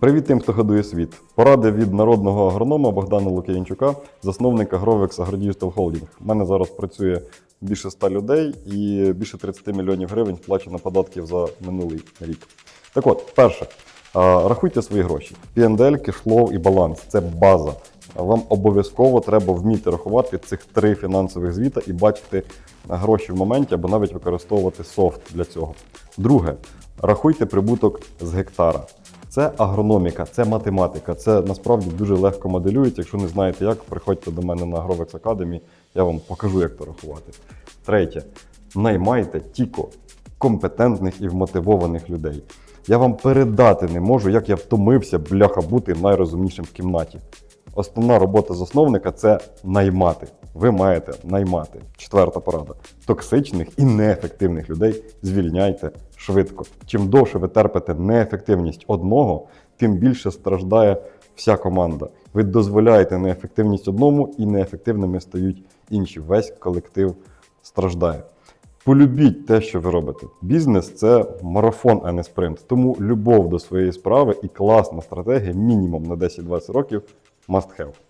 Привіт тим, хто годує світ. Поради від народного агронома Богдана Лук'янчука, засновника Grovex AgroDigital Holding. У мене зараз працює більше 100 людей і більше 30 мільйонів гривень сплачено податків за минулий рік. Так от, перше, рахуйте свої гроші. P&L, кешфлоу і баланс це база. Вам обов'язково треба вміти рахувати цих три фінансових звіта і бачити гроші в моменті або навіть використовувати софт для цього. Друге, рахуйте прибуток з гектара. Це агрономіка, це математика. Це насправді дуже легко моделюється. Якщо не знаєте як, приходьте до мене на Grovex Academy, я вам покажу, як то рахувати. Третє, наймайте тільки компетентних і вмотивованих людей. Я вам передати не можу, як я втомився, бляха, бути найрозумнішим в кімнаті. Основна робота засновника це наймати. Ви маєте наймати. Четверта порада. Токсичних і неефективних людей звільняйте швидко. Чим довше ви терпите неефективність одного, тим більше страждає вся команда. Ви дозволяєте неефективність одному, і неефективними стають інші. Весь колектив страждає. Полюбіть те, що ви робите. Бізнес це марафон, а не спринт. Тому любов до своєї справи і класна стратегія мінімум на 10-20 років must have.